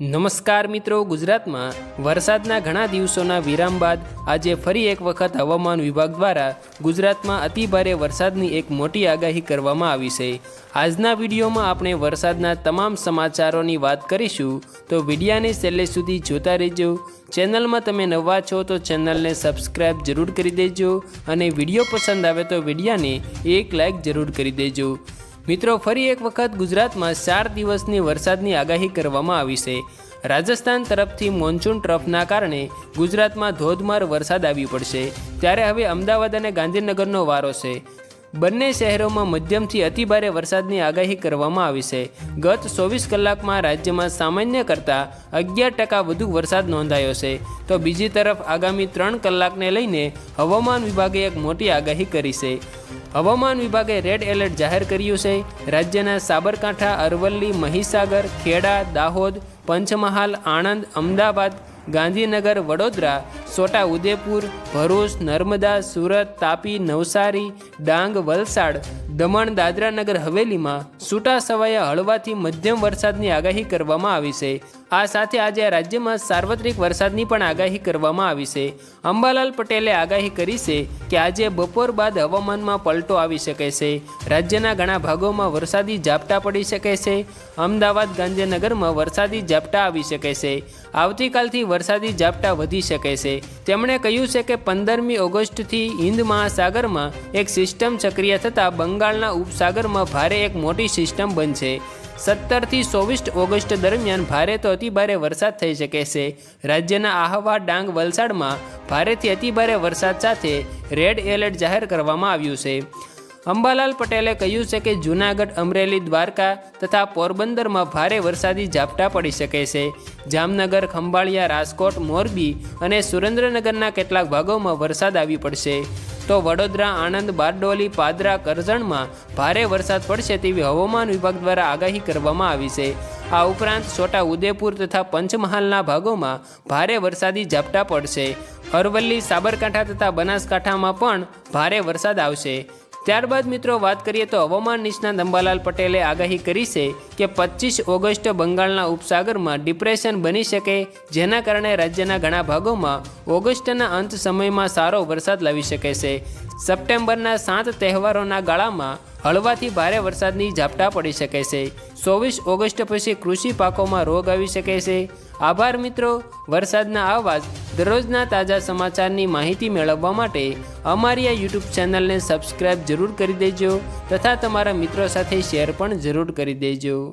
નમસ્કાર મિત્રો, ગુજરાતમાં વરસાદના ઘણા દિવસોના વિરામ બાદ આજે ફરી એક વખત હવામાન વિભાગ દ્વારા ગુજરાતમાં અતિભારે વરસાદની એક મોટી આગાહી કરવામાં આવી છે. આજના વિડીયોમાં આપણે વરસાદના તમામ સમાચારોની વાત કરીશું, તો વિડીયાને છેલ્લે સુધી જોતા રહેજો. ચેનલમાં તમે નવા છો તો ચેનલને સબસ્ક્રાઈબ જરૂર કરી દેજો અને વીડિયો પસંદ આવે તો વિડીયાને એક લાઇક જરૂર કરી દેજો. મિત્રો, ફરી એક વખત ગુજરાતમાં ચાર દિવસની વરસાદની આગાહી કરવામાં આવી છે. રાજસ્થાન તરફથી મોન્સૂન ટ્રફના કારણે ગુજરાતમાં ધોધમાર વરસાદ આવી પડશે. ત્યારે હવે અમદાવાદ અને ગાંધીનગરનો વારો છે. બંને શહેરોમાં મધ્યમથી અતિભારે વરસાદની આગાહી કરવામાં આવી છે. ગત ચોવીસ કલાકમાં રાજ્યમાં સામાન્ય કરતાં અગિયાર ટકા વધુ વરસાદ નોંધાયો છે. તો બીજી તરફ આગામી ત્રણ કલાકને લઈને હવામાન વિભાગે એક મોટી આગાહી કરી છે. હવામાન વિભાગે રેડ એલર્ટ જાહેર કર્યું છે. રાજ્યના સાબરકાંઠા, અરવલ્લી, મહીસાગર, ખેડા, દાહોદ, પંચમહાલ, આણંદ, અમદાવાદ ગાંધીનગર વડોદરા છોટા ઉદેપુર ભરૂચ નર્મદા સુરત તાપી નવસારી ડાંગ વલસાડ દમણ દાદરા નગર હવેલીમાં છૂટા સવાયા હળવાથી મધ્યમ વરસાદની આગાહી કરવામાં આવી છે. આ સાથે આજે રાજ્યમાં સાર્વત્રિક વરસાદની પણ આગાહી કરવામાં આવી છે. અંબાલાલ પટેલે આગાહી કરી છે કે આજે બપોર બાદ હવામાનમાં પલટો આવી શકે છે. રાજ્યના ઘણા ભાગોમાં વરસાદી ઝાપટા પડી શકે છે. અમદાવાદ ગાંધીનગરમાં વરસાદી ઝાપટા આવી શકે છે. આવતીકાલથી વરસાદી ઝાપટા વધી શકે છે. તેમણે કહ્યું છે કે પંદરમી ઓગસ્ટથી હિન્દ મહાસાગરમાં એક સિસ્ટમ સક્રિય થતાં બંગાળના ઉપસાગરમાં ભારે એક મોટી સિસ્ટમ બનશે. સત્તરથી ચોવીસ ઓગસ્ટ દરમિયાન ભારે તો અતિભારે વરસાદ થઈ શકે છે. રાજ્યના આહવા ડાંગ વલસાડમાં ભારેથી અતિભારે વરસાદ સાથે રેડ એલર્ટ જાહેર કરવામાં આવ્યું છે. અંબાલાલ પટેલે કહ્યું છે કે જૂનાગઢ, અમરેલી, દ્વારકા તથા પોરબંદરમાં ભારે વરસાદી ઝાપટા પડી શકે છે. જામનગર, ખંભાળિયા, રાજકોટ, મોરબી અને સુરેન્દ્રનગરના કેટલાક ભાગોમાં વરસાદ આવી પડશે. તો વડોદરા, આણંદ, બારડોલી, પાદરા, કરજણમાં ભારે વરસાદ પડશે તેવી હવામાન વિભાગ દ્વારા આગાહી કરવામાં આવી છે. આ ઉપરાંત છોટા ઉદેપુર તથા પંચમહાલના ભાગોમાં ભારે વરસાદી ઝાપટા પડશે. અરવલ્લી, સાબરકાંઠા તથા બનાસકાંઠામાં પણ ભારે વરસાદ આવશે. ત્યારબાદ મિત્રો વાત કરીએ તો હવામાન નિષ્ણાત અંબાલાલ પટેલે આગાહી કરી છે કે પચીસ ઓગસ્ટ બંગાળના ઉપસાગરમાં ડિપ્રેશન બની શકે, જેના કારણે રાજ્યના ઘણા ભાગોમાં ઓગસ્ટના અંત સમયમાં સારો વરસાદ લાવી શકે છે. સપ્ટેમ્બરના સાત તહેવારોના ગાળામાં હળવાથી ભારે વરસાદની ઝાપટા પડી શકે છે. ચોવીસ ઓગસ્ટ પછી કૃષિ પાકોમાં રોગ આવી શકે છે. આભાર મિત્રો, વરસાદના આવાજ દરરોજના તાજા સમાચારની માહિતી મેળવવા માટે અમારી આ યુટ્યુબ ચેનલને સબસ્ક્રાઈબ જરૂર કરી દેજો તથા તમારા મિત્રો સાથે શેર પણ જરૂર કરી દેજો.